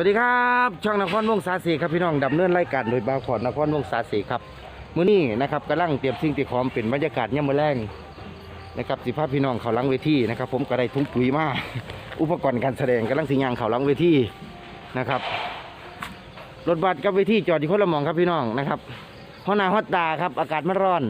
สวัสดีครับช่องนครวงศาสีครับพี่น้องดำเนินรายการโดยบาขอดนครวงศาสีครับมื้อนี้นะครับกำลังเตรียมสิ่งที่พร้อมเป็นบรรยากาศย่ำมื้อแรงนะครับสิภาพพี่น้องเขาลังเวทีนะครับ ผมก็ได้ทุ่งปุ๋ยมาอุปกรณ์การแสดงกำลังสิยางเขาลังเวทีนะครับรถบัสกับเวทีจอดอยู่คนละหมองครับพี่น้องนะครับฮอนาฮอตตาครับอากาศมันร้อน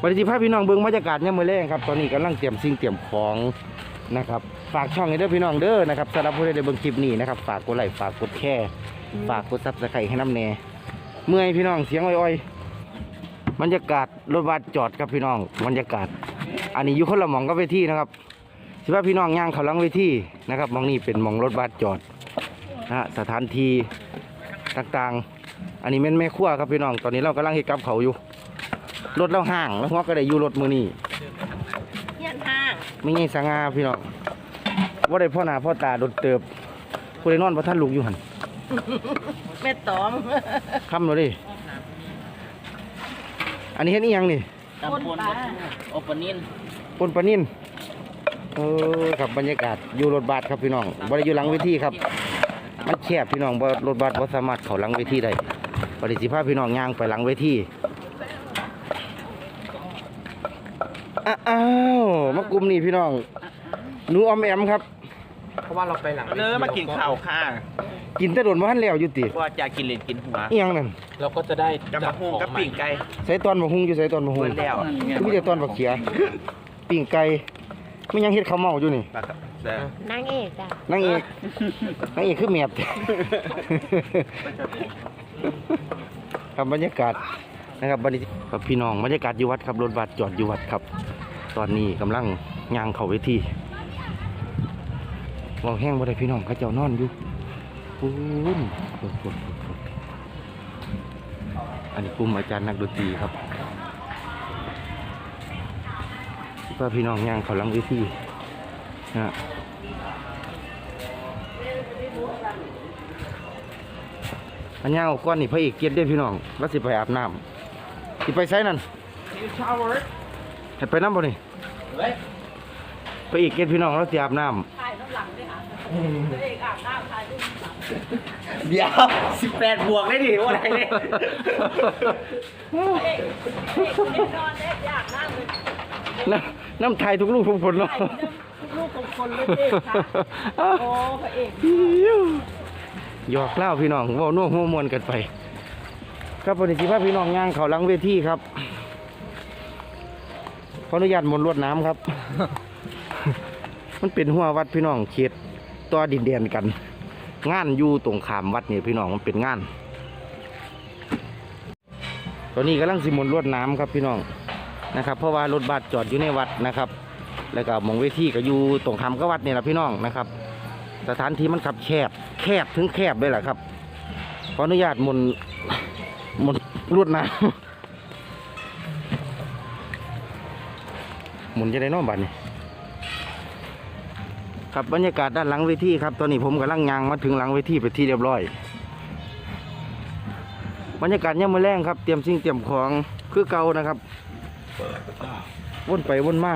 ปฏิภาพพี่น้องเบิ่งบรรยากาศย่ำมื้อแรงครับตอนนี้กำลังเตรียมสิ่งเตรียมของนะครับ ฝากช่องให้เด้อพี่น้องเด้อนะครับสำหรับผู้ใดได้เบิ่งคลิปนี้นะครับฝากกดไลค์ฝากกดแชร์ฝากกดซับสไครต์ให้น้ำแน่เมื่อยพี่น้องเสียงอ้อยๆบรรยากาศรถบัสจอดครับพี่น้องบรรยากาศ อันนี้อยู่คนละหมองกับเวทีนะครับสิว่าพี่น้องย่างเขาหลังเวทีนะครับหมองนี้เป็นหมองรถบัสจอดนะฮะสถานที่ต่างๆ อันนี้แม่นแม่ครัวครับพี่น้อง ตอนนี้เรากำลังเฮ็ดกับเขาวอยู่ รถเราห่างแล้วหัวก็ได้อยู่รถมือนี้เฮียนห้างไม่ใช่สง่าพี่น้อง ว่าได้พ่อหน้าพ่อตาโดนเติบผู้ใดนอนพระท่านลูกอยู่หันแม่ตอมคำเลยดิอันนี้เห็นอีหยังนี่ตำปนโอปนินปนปลานินเออครับบรรยากาศอยู่รถบัสครับพี่น้องบ่ได้อยู่หลังเวทีครับ มันแคบพี่น้องบ่รถบัสบ่สามารถเข้าหลังเวทีได้ปฏิสิภาพพี่น้องย่างไปหลังเวทีอ้าอ้าวมากลุ่มนี่พี่น้องหนูออมแอมครับ เพราะว่าเราไปหลังเนื้อมากินข้าวค่ะกินแต่โดนบ่ทันแล้วอยู่ติว่าจะกินเลนกินหัวอีหยังนั่นเราก็จะได้กับมะฮุงกับปิ่งไก่ใส่ตอนบักฮุงอยู่ใส่ตอนบักฮุงเบิดแล้วมีแต่ตอนบักเขียปิ่งไก่ไม่ยังเฮ็ดข้าวเมาอยู่นี่ปลากระแต่นางเอกจ้ะนางเอกนางเอกคือเมียบครับบรรยากาศนะครับบรรยากาศครับพี่น้องบรรยากาศอยู่วัดครับรถบัสจอดอยู่วัดครับ ตอนนี้กำลังย่างเข้าเวที เวาแห้งบ่ได้พี่น้องเขาเจ้านอนอยู่ปูนปูนปูนปูนปูนอันนี้กลุ่มอาจารย์นักดนตรีครับเพื่อพี่น้องย่างเขาหลังเวทีนะฮะอันยางออกก้อนนี่พระเอกเกียรติเด้อพี่น้องว่าสิไปอาบน้ำสิไปไซนั่นให้ไปน้ำบ่นี่พระเอกเกียรติพี่น้องเราสิอาบน้ถ่ายน้ำหลังด้วยค่ะ ตัวเอกอาบน้ำถ่ายรูปเดี๋ยวสิบแปดบวกได้ดิว่าอะไรเนี่ยเอกเอกคนนี้นอนได้อยากนั่งเลยำน้ำน้ำไทยทุกลูกทุกคนเนาะ ลูกของคนเลยเอกค่ะโอ้พระเอกหยอกเล่าพี่น้องเว่าน่วหัวมวนกันไป ครับปฏิสิภาพพี่น้องย่างเขาหลังเวทีครับขออนุญาตหมนลวดน้ำครับ มันเป็นหัววัดพี่น้องเขต ตัวดินแดนกัน งานอยู่ตรงขามวัดนี่พี่น้องมันเป็นงาน ตอนนี้กำลังสิมนลวดน้ำครับพี่น้องนะครับ เพราะว่ารถบัสจอดอยู่ในวัดนะครับ แล้วก็หมองเวทีก็อยู่ตรงขามกับวัดนี่แหละพี่น้องนะครับ สถานที่มันขับแคบแคบถึงแคบเลยแหละครับขออนุญาตมนมนลวดน้ำหมุนจะได้นอกบัดนี่ ครับบรรยากาศด้านหลังเวทีครับตอนนี้ผมกำลังยางมาถึงหลังเวทีไปที่เรียบร้อย บรรยากาศยังมือแรงครับเตรียมสิ่งเตรียมของคือเก่านะครับวนไปวนมา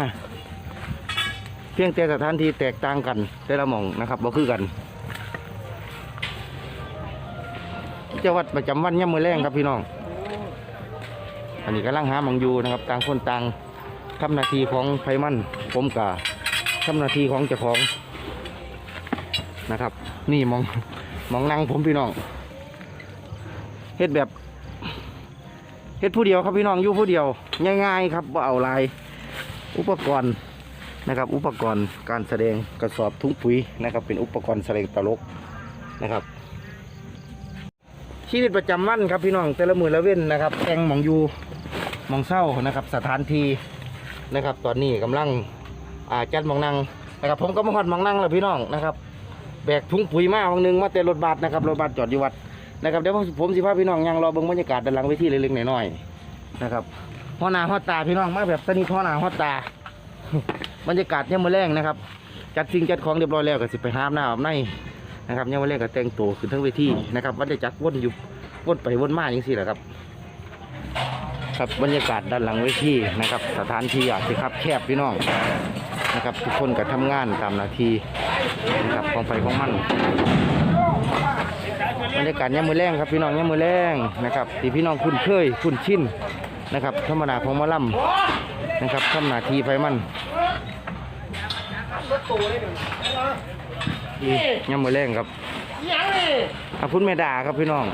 เพียงแต่สถานที่แตกต่างกัน แต่ละหม่องนะครับบ่คือกันเจ้าวัดประจำวันย่ำมือแรงครับพี่น้อง อันนี้กำลังหาหมองยูนะครับ ต่างคนต่างทำหน้าที่ของไฟมันผมกะทำหน้าที่ของเจ้าของ นะครับ นี่มองมองนั่งผมพี่น้องเฮ็ดแบบเฮ็ดผู้เดียวครับพี่น้องอยู่ผู้เดียว ง่ายๆครับบ่เอาลายอุปกรณ์นะครับ อุปกรณ์การแสดงกระสอบถุงปุ๋ยนะครับ เป็นอุปกรณ์แสดงตลกนะครับ ชีวิตประจำวันครับพี่น้องแต่ละมือละเว้นนะครับแต่งมองอยู่มองเศร้านะครับ สถานที่นะครับ ตอนนี้กำลังอาจัดมองนั่งนะครับ ผมก็มาหอดมองนั่งแล้วพี่น้องนะครับ แบกถุงปุ๋ยมาบางหนึ่งมาเต็มรถบัสนะครับรถบัสจอดอยู่วัดนะครับเดี๋ยวผมสิพาพี่น้องยังรอเบิ่งบรรยากาศด้านหลังเวทีเล็กๆน้อยๆนะครับหัวหน้าหัวตาพี่น้องมาแบบสนิทหัวหน้าหัวตา บรรยากาศเนี่ยมาแรงนะครับ จัดสิ่งจัดของเรียบร้อยแล้วก็สิไปห้าบน้ำอาบในนะครับเนี่ยามมาแรงก็แต่งตัวขึ้นทั้งเวทีนะครับวันจะจักรวนอยู่วนไปวนมาอย่างสี่แหละครับ ครับบรรยากาศด้านหลังเวทีนะครับ สถานที่อาจจะครับแคบพี่น้องนะครับ ทุกคนก็ทำงานตามหน้าที่ นะครับของไฟของมันบรรยากาศยามมือแรงครับพี่น้องยามมือแรงนะครับที่พี่น้องคุ้นเคยคุ้นชินนะครับธรรมดาของมอลำนะครับทำหน้าที่ไปมันนี่ยามมือแรงครับอะคุณแม่ดาครับพี่น้อง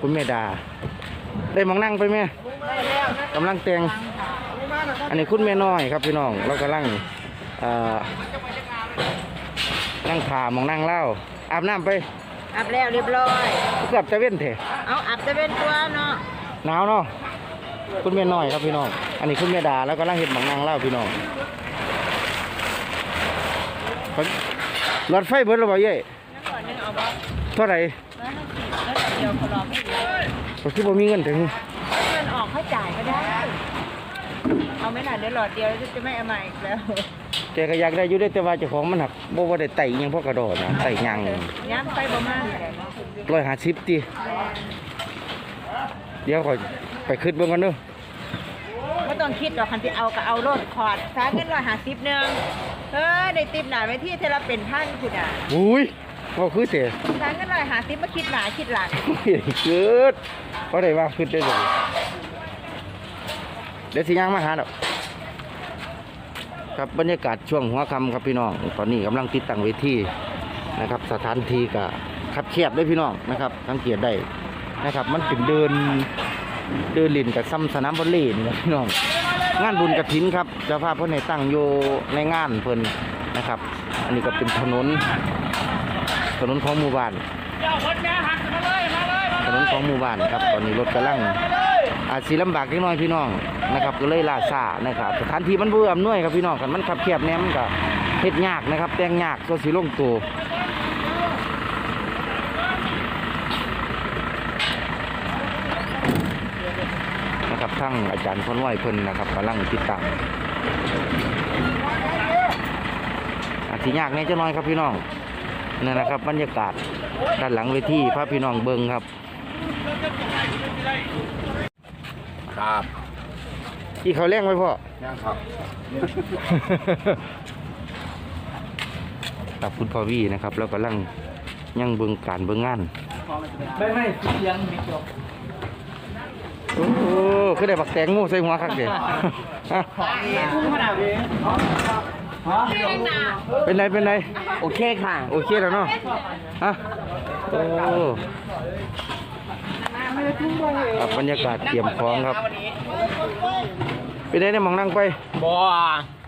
คุณแม่ดา ได้มองนั่งไปไหมกำลังแต่งอันนี้คุณแม่น้อยครับพี่น้องเรากำลังอ่อ นั่งขามองนั่งเล่าอาบน้ำไป อาบแล้วเรียบร้อย เกือบจะเว้นเถอะเอาอาบจะเป็นตัวเนาะหนาวเนาะคุณแม่น้อยครับพี่น้อง อันนี้คุณแม่ดาแล้วกำลังเห็นหมองนั่งเล่าพี่น้องหลอดไฟเบิดหรือเปล่าเย้นั่นก่อนนึงเอาบ่เท่าไหร่แล้วนั่นสิแล้วเดี๋ยวเขารอไม่ได้ก็คือบ่มีเงินถึงเงินออกเขาจ่ายก็ได้ เอาไม่หนาเดี๋ยวหลอดเดียวแล้วจะไม่เอามาอีกแล้ว แกก็อยากได้อยู่ได้แต่ว่าเจ้าของมันหักบ่ว่าได้ไต่อิหยังพวกกระโดดนะไต่หยังย้ำไปประมาณไหนร้อยห้าสิบตีเดี๋ยวขอยไปขึ้นเบิ่งกันเด้อไม่ต้องคิดหรอกคันที่เอาก็เอาโลดคอร์ดสาเงินร้อยห้าสิบหนึ่งเออได้ติปหนาไว้ที่เทละเป็นพันคุณอะอุ้ยว่าคือเตะสาเงินร้อยห้าสิบมาคิดหนาคิดหลังเกิดเขาได้ว่าขึ้นได้เลยเดี๋ยวสิย่างมาหาดอก ครับบรรยากาศช่วงหัวค่ำครับพี่น้อง ตอนนี้กำลังติดตั้งเวทีนะครับ สถานที่ก็คับแคบด้วยพี่น้องนะครับสังเกตได้นะครับ มันเป็นเดินเดินลินกับซ้ำสนามบอลเล่นนะพี่น้อง งานบุญกระถินครับเจ้าภาพเพิ่นให้ตั้งอยู่ในงานเพิ่นนะครับ อันนี้ก็เป็นถนน ถนนของหมู่บ้านถนนของหมู่บ้านครับตอนนี้รถกำลัง อาจสีลำบากนิดน่อยพี่น้องนะครับก็เลยลาซานะครับสถานที่มันเบื่ออำนวยครับพี่น้องกันมันขับแคบเนี่ยมันก็เฮ็ดยากนะครับ แต่งยากตัวสีลงตัวนะครับทั้งอาจารย์คนไหวเพิ่นนะครับกำลังติดตามอาจสิยากแน่จะน้อยครับพี่น้องนั่นนะครับบรรยากาศด้านหลังเวทีพาพี่น้องเบิงครับ ครับที่เขาวแรงไว้พ่อย่างครับ กับคุณพ่อวีนะครับ แล้วกำลังยังเบิ่งการเบิ่งงาน ไม่ไม่เสียงมิกรโอ้โหคือได้บักแตงโมใส่หัวคักเด้ฮะขนาดนี้เป็นไรเป็นไรโอเคค่ะ โอเคแล้วเนาะฮะโอ้ ครับบรรยากาศเตรียมพร้อมครับเป็นไงเนี่ยมองนั่งไปบัว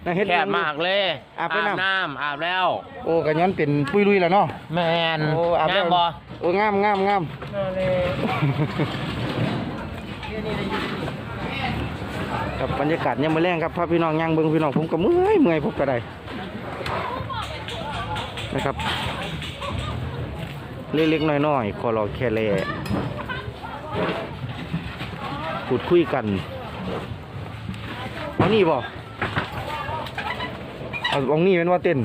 นั่งเฮ็ดแคบมากเลย อาบไปน้ำ น้ำอาบแล้ว โอ้กันย้อนเป็นปุยลุยแล้วเนาะ แมนโอ้อาบแล้วน้ำบ่โอ้งามงามงามครับบรรยากาศยังมาแรงครับพาพี่น้องย่างเบิ่งพี่น้องผมก็เมื่อยเมื่อยผมก็ได้นะครับ เล็กๆน้อยๆขอรอแค่แล พูดคุยกันเอานี่บ่เอาเอานี่เป็นว่าเต้น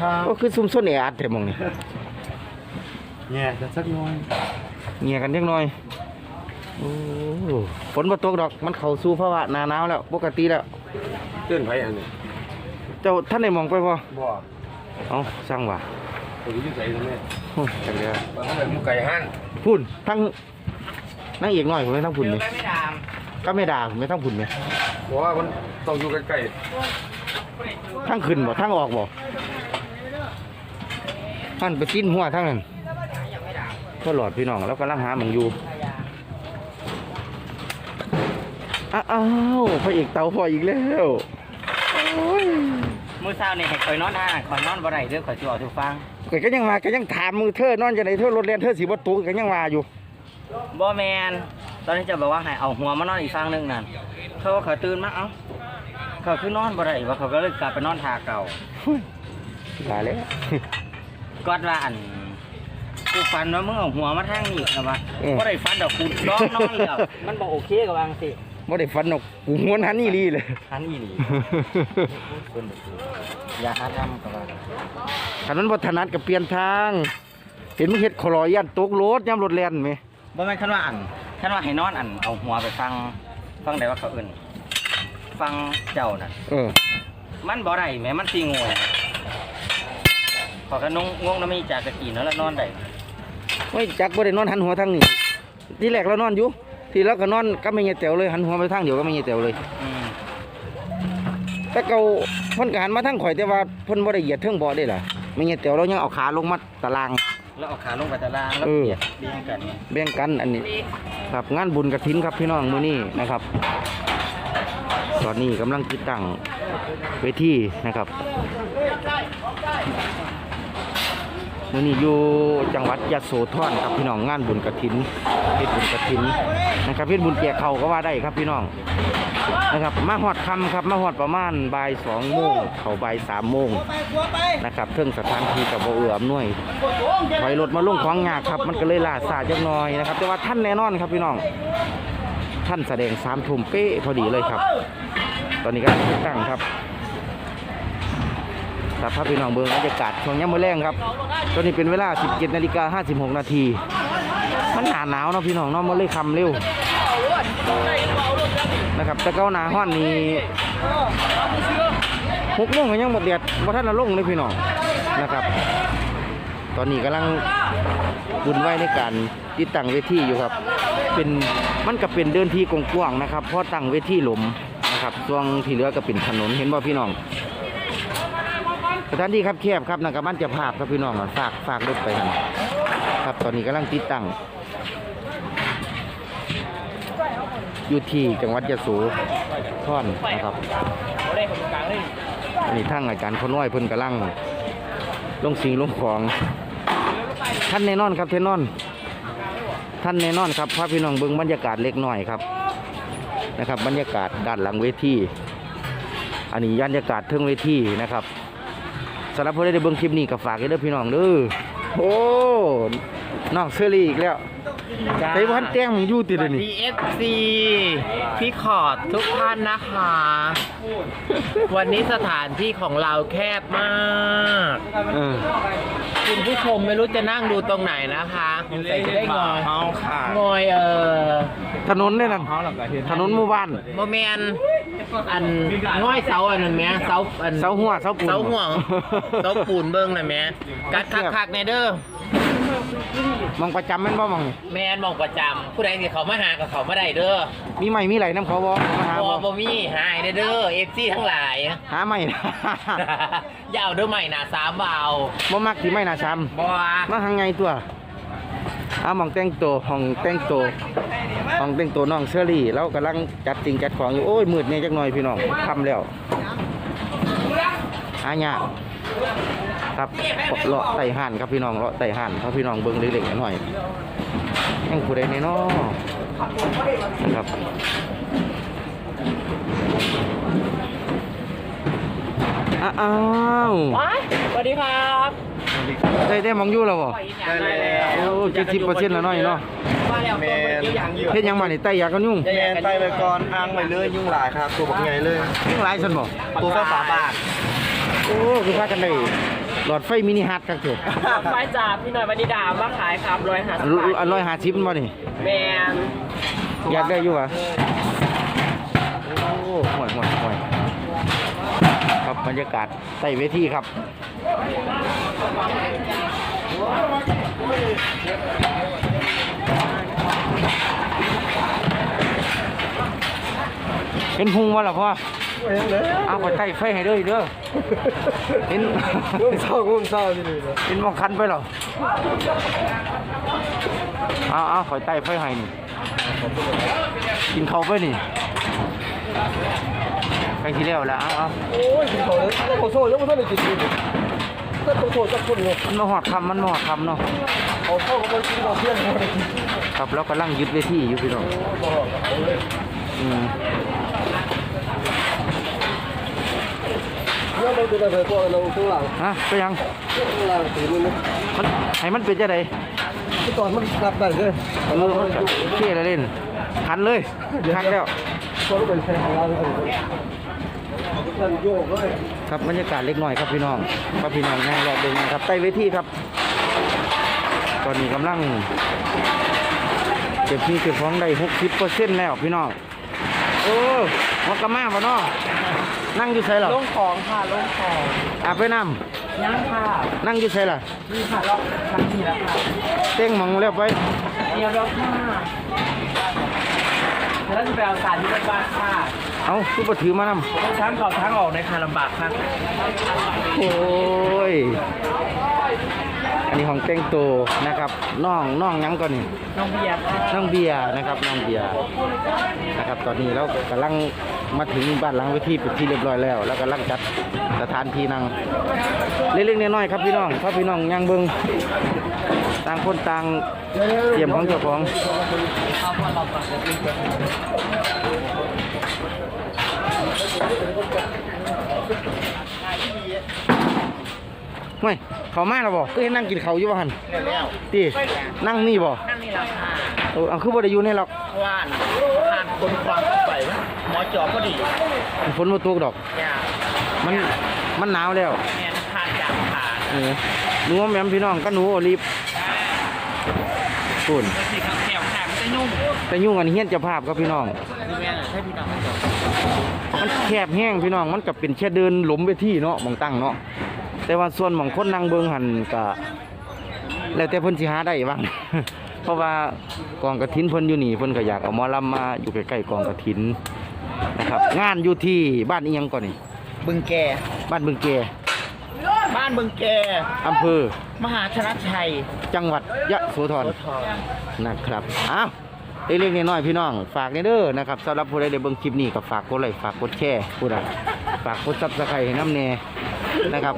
ครับก็คือซุ่มซ่นแออัดแถมมองนี่เนี่ยจะสักน้อยเงียกันเล็กน้อยโอ้ฝนมาตกดอกมันเข้าสู่ภาวะหนาหนาวแล้ว ปกติแล้วตื่นไปอันนี้เจ้าท่านได้มองไปพอบ่เอาสร้างว่ะผมอยู่ใส่ตรงนี้โอ้ยจังเลยมันก็แบบมุกไก่หั่นพุ่นทั้ง นั่งเอกหน่อยผมไม่ทั้งพุ่นนี่ไม่ดามก็ไม่ด่าผมไม่ทั้งพุ่นนี่บอกว่ามันต้องอยู่ใกล้ทั้งขึ้นบ่ทั้งออกบ่ท่านไปกินหัวทั้งนั้นก็หลอดพี่น้องแล้วกำลังหาหมองอยู่อ้าวพระเอกเตาพออีกแล้วโอ้ยมื้อเช้านี่ให้ข่อยนอนห่าข่อยนอนบ่ได้เด้อข่อยสิเอาทุกฟังก็ก็ยังมาก็ยังถามมือเธอนอนจะไหนเธอรถเรียนเธอสีบตุกก็ยังมาอยู่ บ่แมนตอนนี้จะบอกว่าให้เอาหัวมานอนอีกฟังหนึงนั่นเขาว่าเขาตื่นมาเอ้าเขาคือนอนบ่ได้ว่าเขาก็เลยกลับไปนอนทาเก่าตายแล้วกอดว่าอันกูฝันว่ามึงเอาหัวมาทางนี้นะวะเออบ่ได้ฝันดอกกูร้องนอนแล้วมันบ่โอเคกับวาจังสิบ่ได้ฟันหรอกกูม้วนหันนี่ลีเลยทันอีหลีคนบ่ถูกอย่าหาทำกับว่าขันนั้นบ่ถนัดก็เปลี่ยนทาง เห็นมึงเฮ็ดขอลอยยันตกรถย่ำรถแล่นไหม บ่แม่นคันว่าอันคันว่าให้นอนอันเอาหัวไปฟัง ฟังได้ว่าเขาเอิ้นฟังเจ้าน่ะ เออ มันบ่ได้แหม่มันสิงวยพอกันงงงน้ำมีจากกะกีนั่นแล้วนอนได้ไม่จักบ่ได้นอนหันหัวทางนี้ที่แรกเรานอนอยู่ ที่เราก็นอนก็ไม่เงี้ยแตวเลยหันหัวไปทางเดียวก็ไม่เงี้ยแตวเลย อืมแต่เก่าเพิ่นก็หันมาทางข่อยแต่ว่าเพิ่นบ่ได้เหยียดเทิงบ่ได้ล่ะไม่เงี้ยแตวเรายังเอาขาลงมาตาราง แล้วเอาขาลงไปตารางแล้วเออเบียดเบียงกันแบ่งกันอันนี้ครับงานบุญกระถินครับพี่น้องมื้อนี้นะครับ ตอนนี้กำลังติดตั้งเวทีนะครับ มื้อนี้อยู่จังหวัดยะโสธรครับพี่น้องงานบุญกระถินเฮ็ดบุญกระถินนะครับเฮ็ดบุญแจกเขาก็ว่าได้ครับพี่น้องนะครับมาฮอดคำครับมาฮอดประมาณบ่ายสองโมงเข้าบ่ายสามโมงนะครับเทิงสถานที่กับบ่เอื้ออำนวยถอยรถมาลุ่งของยากครับ มันก็เลยล่าสาจักน่อยนะครับ แต่ว่าท่านแน่นอนครับพี่น้อง ท่านแสดงสามทุ่มเป๊ะพอดีเลยครับ ตอนนี้ก็ตั้งครับ ครับพาพี่น้องเบืองบรรยากาศช่วงย่ำมื้อแรงครับตอนนี้เป็นเวลา 17นาฬิกา56นาทีมันหนาหนาวเนาะพี่น้องเนาะมันเลยคำเร็วนะครับแต่เก้าหนาห้อนนี้หกโมงก็ยังหมดเดียดว่าท่านละลงเลยพี่น้องนะครับ ตอนนี้กำลังบุญไหวในการติดตั้งเวทีอยู่ครับ เป็นมันก็เป็นเดินที่กว้างๆนะครับเพราะตั้งเวทีหลุมนะครับช่วงที่เหลือก็เป็นถนนเห็นบ่าพี่น้อง สถานที่ครับแคบครับนักกมันจะภาพครับพี่น้องฝากฝากรถไปครับตอนนี้กำลังติดตั้งอยู่ที่จังหวัดยะโสธรนะครับอันนี้ทางอาจารย์คนน้อยเพิ่นกำลังลงสิงลงของท่านแน่นอนครับเทนนอน ท่านแน่นอนครับพาพี่น้องเบิ่งบรรยากาศเล็กน้อยครับนะครับ บรรยากาศด้านหลังเวทีอันนี้บรรยากาศเทิงเวทีนะครับ สำหรับผู้ใดได้เบิ่งคลิปนี้ก็ฝากให้เด้อพี่น้องเด้อโอ้ น้องเซอรี่อีกแล้วไปวันแต้งอยู่ติดยวนี้ PFC พี่ขอดทุกท่านนะคะ วันนี้สถานที่ของเราแคบมาก เออ คุณผู้ชมไม่รู้จะนั่งดูตรงไหนนะคะใส่จะได้งอยเอาขาดงอยเออถนนเนี่ยนั่นถนนหมู่บ้าน โมเมนอันง่อยเสาอันนั้นแหม่เสาอันเสาหัวเสาปูน เสาหัวเสาปูนเบิ้งน่ะแหม่กัดคักๆในเด้อ มองประจำแม่นบ่มองนี่แมนมองประจำผู้ใดที่เขามาหากับเขามาได้เด้อมีใหม่มีไหลน้ำเขาบ่มาหาบบ่อบ่มีหายเด้อเอฟซีทั้งหลาย หาใหม่อยาวเด้อใหม่หนาสามเบาบ่มักที่ไม่น่าซ้บอำมาทางไงตัวอ้าหมองแต่งตัวห้องแต่งตัวห้องแต่งตัวน้องเชอรี่เรากำลังจัดจริงจัดของอยู่โอ้ยมืดเนี่ยจักหน่อยพี่น้องค่ำแล้วหายาก ครับเลาะไต่ห่านครับพี่น้องเลาะไต่ห่านเพราะพี่น้องเบิ่งเล็กๆหน่อยยังผู้ใดในน้อนะครับอ้าวสวัสดีครับได้ได้มองอยู่แล้วบ่ได้แล้วโอ้เจ็ดสิบเปอร์เซ็นต์แล้วเนาะเนาะว่าแล้วตัวมันกี่อย่างอยู่เฮ็ดหยังมานี่ไต่ยากันยุ่งแมนไปไปก่อนอ้างไปเลยยุ่งหลายครับตัวบอกไงเลยยุ่งหลายซั่นบ่ตัวก็ฝาบาทโอ้คือพากันได้ หลอดไฟมินิฮัทครับเถอะไฟจ่าพี่หน่อยวันนี้ดามาขายครับร้อยห้าอันอันร้อยห้าสิบบ่นี่แมนอยากได้อยู่อะโอ้ห่วยห่วยห่วยครับบรรยากาศใต้เวทีครับเห็นพุงวะล่ะพ่อ เอาไปใต้ไฟให้เด้อเด้อเห็นงุ่มเศร้างุ่มเศร้าที่นี่นะเห็นมองคันไปเหรอเอาเอาขอยใต้ไฟให้นี่กินเขาวไปนี่ใกล้ที่แล้วแล้วเอาเอาโอ้ยกินเขาเลยแล้วขอโทษแล้วมันต้องไปกินดิก็ขอโทษกับคนเลยมันมาหอดคำมันมาหอดคำเนาะเอาเข้ากับคนกินเอาเที่ยงคนกินครับแล้วกำลังยึดเวทีอยู่พี่น้องอืม เนี่ยเราเป็นอะไรตัวเราข้างหลัง ฮะไปยังมันให้มันเป็นจะไดตอนมันกลับได้เลยเออมันก็เท่อะไรเล่นคันเลยคันแล้วตอนเป็นแฟนของเราครับบรรยากาศเล็กน้อยครับพี่น้องครับพี่น้องแน่รอบเดินครับใต้เวทีครับ ตอนนี้กำลังเก็บที่เก็บของได้หกสิบเปอร์เซ็นต์แล้วพี่น้องโอ้มากระมาบ่เนาะ นั่งอยู่ใส่หรอลงของค่ะลงของอาบไปน้ยังค่ะ นั่งอยู่ใช่ล่ะนี่ค่ะรอบครั้งที่แล้วค่ะเต้งหมองแล้วไปเดียวรอบค่ะแล้วจะไปเอาสารที่บ้านค่ะ เอาคือบ่ถือมานำต้องทั้งเข้าทั้งออกในค่ะลำบากค่ะโอ้ย อันนี้ของเต้งโตนะครับน้องน้องหยังก่อนนี่น้องเบียร์ค่ะน้องเบียร์นะครับน้องเบียร์นะครับตอนนี้เรากำลังมาถึงบ้านหลังเวทีเป็นที่เรียบร้อยแล้ว แล้วกำลังจัดสถานที่นั่งเล็กๆน้อยๆครับพี่น้องถ้าพี่น้องยังเบิ่งต่างคนต่างเตรียมของเจ้าของไม่ เขามาแล้วบ่ก็เห็นนั่งกินเขาวอยู่บ่หันแล้วตีนั่งนี่บ่นั่นนี่แหละค่ะเออเอาคือบ่ได้อยู่ในหรอกว่านผ่านคนความเข้าไปหมอจอบพอดีฝนบ่ตกดอก อย่ามันมันหนาวแล้วแม่นผ่านจากผ่านเออหนูว่าแม่มพี่น้องก็หนูโอลิฟปุ่นสิครับแถวแถมจะยุ่งแต่ยุ่งอันเฮียนเจ้าภาพครับพี่น้องคือแม่น่ะใช่พี่น้องให้จบมันแคบแห้งพี่น้องมันก็เป็นแค่เดินหลมไปที่เนาะหมองตั้งเนาะ แต่ว่าส่วนหมองคนนั่งเบิ่งหันก็แล้วแต่เพิ่นสิหาได้บ้าง เพราะว่ากองกระถินเพิ่นอยู่นี่เพิ่นก็อยากเอาหมอลำมาอยู่ใกล้ๆกองกระถินนะครับ งานอยู่ที่บ้านอีหยังก่อนนี่บึงแก บ้านบึงเกบ้านบึงแก อำเภอ มหาชนะชัยจังหวัดยะโสธร โสธรนะครับ อ้าวเล็กๆน้อยๆพี่น้อง ฝากในเด้อนะครับสำหรับผู้ใดได้เบิ่งคลิปนี้ก็ฝากกดไลค์ฝากกดแชร์ผู้ใดฝากกดซับสไครต์ให้น้ำแน่ นะครับ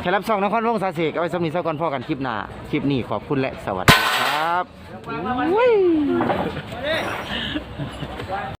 แค่รับซองนครวงศาเสกเอาไว้สำนีซะก่อนพ่อกันคลิปหน้าคลิปนี้ขอบคุณและสวัสดีครับ